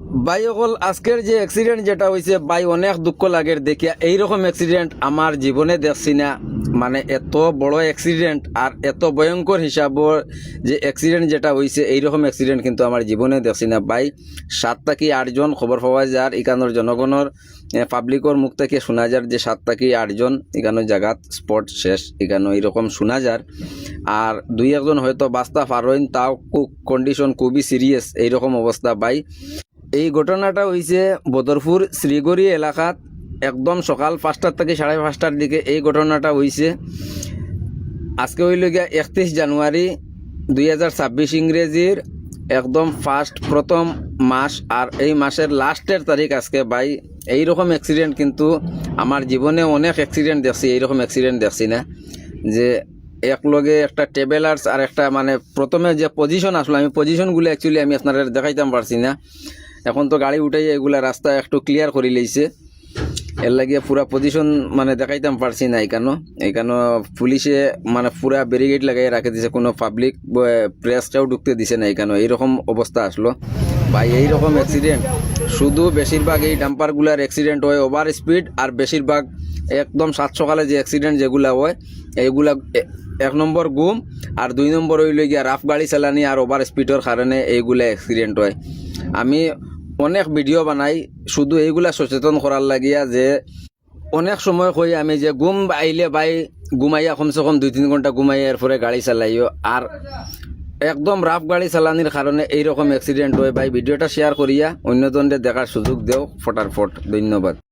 ভাই, অকল আজকের যে অ্যাক্সিডেন্ট যেটা হয়েছে ভাই, অনেক দুঃখ লাগের দেখিয়া। এইরকম অ্যাক্সিডেন্ট আমার জীবনে দেখছি না। মানে এত বড় অ্যাক্সিডেন্ট আর এত ভয়ঙ্কর হিসাবর যে অ্যাক্সিডেন্ট যেটা হয়েছে এইরকম অ্যাক্সিডেন্ট কিন্তু আমার জীবনে দেখছি না। ভাই সাত থাকি আটজন খবর পাওয়া যার এখানোর জনগণের? পাবলিকর মুখ থেকে শোনা যার যে সাত থাকি আটজন এখানো জায়গাত স্পট শেষ এখানে এইরকম শোনা যার আর দুই একজন হয়তো বাস্তা পারইন তাও কন্ডিশন খুবই সিরিয়াস এইরকম অবস্থা, ভাই। এই ঘটনাটা হয়েছে বদরপুর শ্রীগড়ি এলাকাত একদম সকাল পাঁচটার থেকে সাড়ে পাঁচটার দিকে এই ঘটনাটা হয়েছে আজকে হইল গিয়া একত্রিশ জানুয়ারি দুই হাজার ছাব্বিশ ইংরেজির একদম ফার্স্ট প্রথম মাস আর এই মাসের লাস্টের তারিখ আজকে। ভাই, এইরকম অ্যাক্সিডেন্ট কিন্তু আমার জীবনে অনেক অ্যাক্সিডেন্ট দেখছি, এইরকম অ্যাক্সিডেন্ট দেখছি না। যে একলগে একটা টেবেলার্স আর একটা মানে প্রথমে যে পজিশন আসলো, আমি পজিশনগুলো অ্যাকচুয়ালি আমি আপনাদের দেখাইতাম পারছি না। এখন তো গাড়ি উঠাই এগুলা রাস্তা একটু ক্লিয়ার করে লইছে। এর লাগিয়ে পুরা পজিশন মানে দেখাইতাম পারছি না এখানো। এখানো পুলিশে মানে পুরা ব্যারিগেড লাগাই রাখে দিছে, কোনো পাবলিক প্রেসটাও ঢুকতে দিছে না এখানে। এইরকম অবস্থা আসলো। ভাই, এইরকম অ্যাক্সিডেন্ট শুধু বেশিরভাগ এই ডাম্পারগুলার অ্যাক্সিডেন্ট হয় ওভার স্পিড আর বেশিরভাগ একদম সাত সকালে যে অ্যাক্সিডেন্ট যেগুলা হয় এইগুলা এক নম্বর গুম, আর দুই নম্বর হইল গিয়া রাফ গাড়ি চালানি আর ওভার স্পিডের কারণে এইগুলা অ্যাক্সিডেন্ট হয়। আমি অনেক ভিডিও বানাই, শুধু এইগুলা সচেতন করার লাগিয়া যে অনেক সময় কই আমি যে গুম আইলে বাই ঘুমাইয়া কমসে কম দুই তিন ঘণ্টা ঘুমাইয়া এরপরে গাড়ি চালাইও। আর একদম রাফ গাড়ি চালানির কারণে এইরকম অ্যাক্সিডেন্ট হয়। ভাই ভিডিওটা শেয়ার করিয়া অন্যজনদের দেখার সুযোগ দেও ফটার ফট ধন্যবাদ।